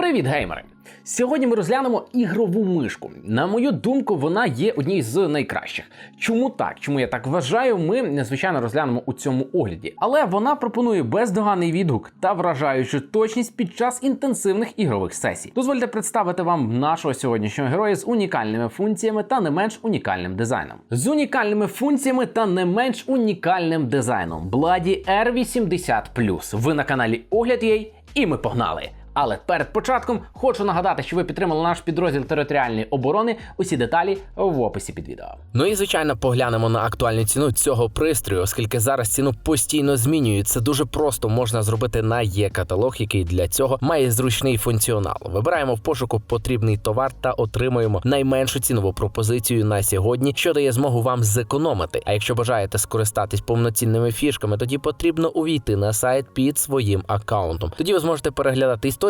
Привіт, геймери! Сьогодні ми розглянемо ігрову мишку. На мою думку, вона є однією з найкращих. Чому так? Чому я так вважаю? Ми звичайно розглянемо у цьому огляді. Але вона пропонує бездоганний відгук та вражаючу точність під час інтенсивних ігрових сесій. Дозвольте представити вам нашого сьогоднішнього героя з унікальними функціями та не менш унікальним дизайном. З унікальними функціями та не менш унікальним дизайном. Bloody R80 Ви на каналі Огляд Єй, і ми погнали! Але перед початком хочу нагадати, що ви підтримали наш підрозділ територіальної оборони. Усі деталі в описі під відео. Ну і звичайно поглянемо на актуальну ціну цього пристрою, оскільки зараз ціну постійно змінюють. Це дуже просто можна зробити на є-каталог, який для цього має зручний функціонал. Вибираємо в пошуку потрібний товар та отримуємо найменшу цінову пропозицію на сьогодні, що дає змогу вам зекономити. А якщо бажаєте скористатись повноцінними фішками, тоді потрібно увійти на сайт під своїм аккаунтом. Тоді ви зможете переглядати історію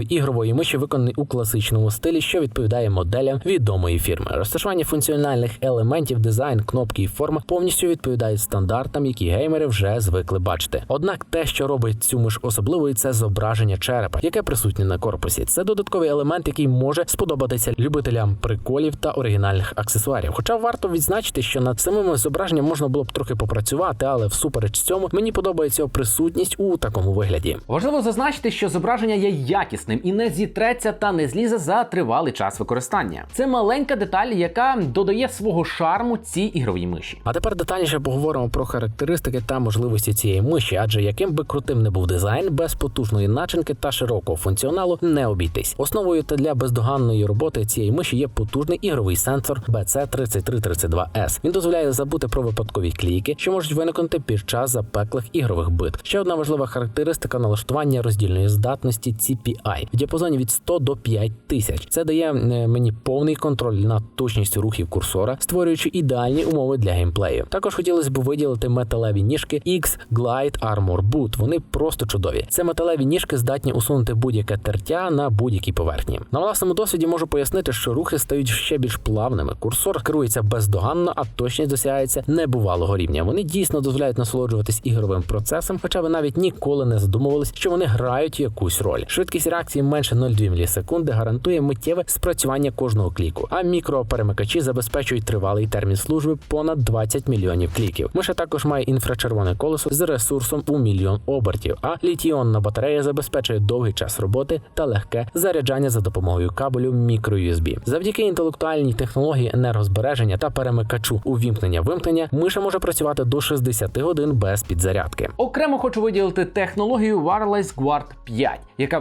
ігрової миші виконаний у класичному стилі, що відповідає моделям відомої фірми. Розташування функціональних елементів, дизайн, кнопки і форма повністю відповідають стандартам, які геймери вже звикли бачити. Однак те, що робить цю миш особливою, це зображення черепа, яке присутнє на корпусі. Це додатковий елемент, який може сподобатися любителям приколів та оригінальних аксесуарів. Хоча варто відзначити, що над самим зображенням можна було б трохи попрацювати, але всупереч цьому мені подобається присутність у такому вигляді. Важливо зазначити, що зображення є якісним і не зітреться та не злізе за тривалий час використання. Це маленька деталь, яка додає свого шарму цій ігровій миші. А тепер детальніше поговоримо про характеристики та можливості цієї миші, адже яким би крутим не був дизайн, без потужної начинки та широкого функціоналу не обійтись. Основою та для бездоганної роботи цієї миші є потужний ігровий сенсор BC3332S. Він дозволяє забути про випадкові клійки, що можуть виникнути під час запеклих ігрових бит. Ще одна важлива характеристика налаштування роздільної здатності CPI в діапазоні від 100 до 5000. Це дає е, мені повний контроль над точністю рухів курсора, створюючи ідеальні умови для геймплею. Також хотілося б виділити металеві ніжки X Glide Armor Boot. Вони просто чудові. Це металеві ніжки здатні усунути будь-яке тертя на будь-якій поверхні. На власному досвіді можу пояснити, що рухи стають ще більш плавними. Курсор керується бездоганно, а точність досягається небувалого рівня. Вони дійсно дозволяють насолоджуватись ігровим процесом, хоча ви навіть ніколи не задумувались, що вони грають якусь роль. Швидкість реакції менше 0,2 мілісекунди гарантує миттєве спрацювання кожного кліку. А мікроперемикачі забезпечують тривалий термін служби понад 20 мільйонів кліків. Миша також має інфрачервоне колесо з ресурсом у мільйон обертів. А літіонна батарея забезпечує довгий час роботи та легке заряджання за допомогою кабелю мікро-USB. Завдяки інтелектуальній технології енергозбереження та перемикачу увімкнення-вимкнення миша може працювати до 60 годин без підзарядки. Окремо хочу виділити технологію Wireless Guard 5, яка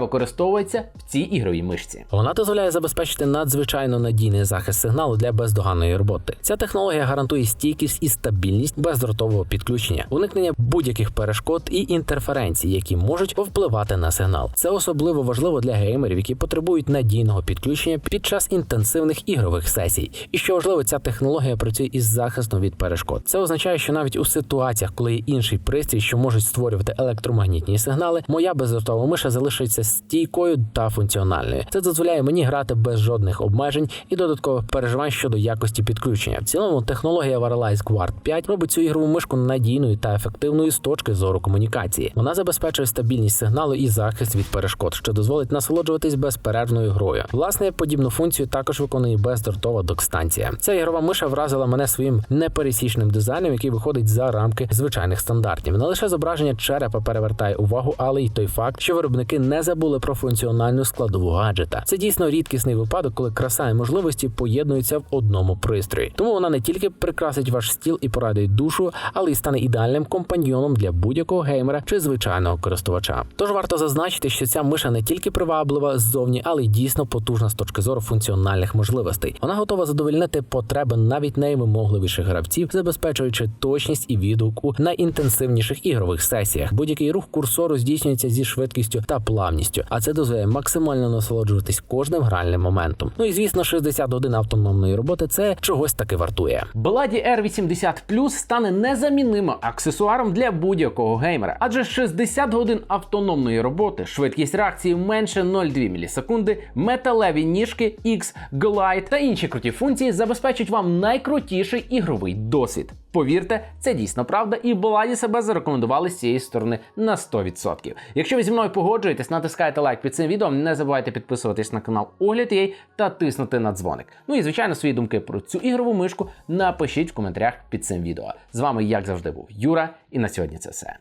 використовується в цій ігровій мишці. Вона дозволяє забезпечити надзвичайно надійний захист сигналу для бездоганної роботи. Ця технологія гарантує стійкість і стабільність бездротового підключення, уникнення будь-яких перешкод і інтерференцій, які можуть впливати на сигнал. Це особливо важливо для геймерів, які потребують надійного підключення під час інтенсивних ігрових сесій. І що важливо, ця технологія працює із захистом від перешкод. Це означає, що навіть у ситуаціях, коли є інший пристрій, що можуть створювати електромагнітні сигнали, моя бездротова миша залишиться стійкою та функціональною. Це дозволяє мені грати без жодних обмежень і додаткових переживань щодо якості підключення. В цілому технологія Wireless Guard 5 робить цю ігрову мишку надійною та ефективною з точки зору комунікації. Вона забезпечує стабільність сигналу і захист від перешкод, що дозволить насолоджуватись безперервною грою. Власне, подібну функцію також виконує бездротова док-станція. Ця ігрова миша вразила мене своїм непересічним дизайном, який виходить за рамки звичайних стандартів. Не лише зображення черепа перевертає увагу, але й той факт, що виробники не забули про функціональну складову гаджета. Це дійсно рідкісний випадок, коли краса і можливості поєднуються в одному пристрої. Тому вона не тільки прикрасить ваш стіл і порадить душу, але й стане ідеальним компаньйоном для будь-якого геймера чи звичайного користувача. Тож варто зазначити, що ця миша не тільки приваблива ззовні, але й дійсно потужна з точки зору функціональних можливостей. Вона готова задовольнити потреби навіть найвимогливіших гравців, забезпечуючи точність і відгук у найінтенсивніших ігрових сесіях. Будь-який рух курсору здійснюється зі швидкістю та плавністю, а це дозволяє дозволяє максимально насолоджуватись кожним гральним моментом. Ну і звісно, 60 годин автономної роботи це чогось таки вартує. Беладі R80 Plus стане незамінним аксесуаром для будь-якого геймера, адже 60 годин автономної роботи, швидкість реакції менше 0,2 мілісекунди, металеві ніжки X, Glide та інші круті функції забезпечать вам найкрутіший ігровий досвід. Повірте, це дійсно правда, і баладі себе зарекомендували з цієї сторони на 100%. Якщо ви зі мною погоджуєтесь, натискайте лайк під цим відео, не забувайте підписуватись на канал Огляд.ua та тиснути на дзвоник. Ну і звичайно, свої думки про цю ігрову мишку напишіть в коментарях під цим відео. З вами, як завжди, був Юра, і на сьогодні це все.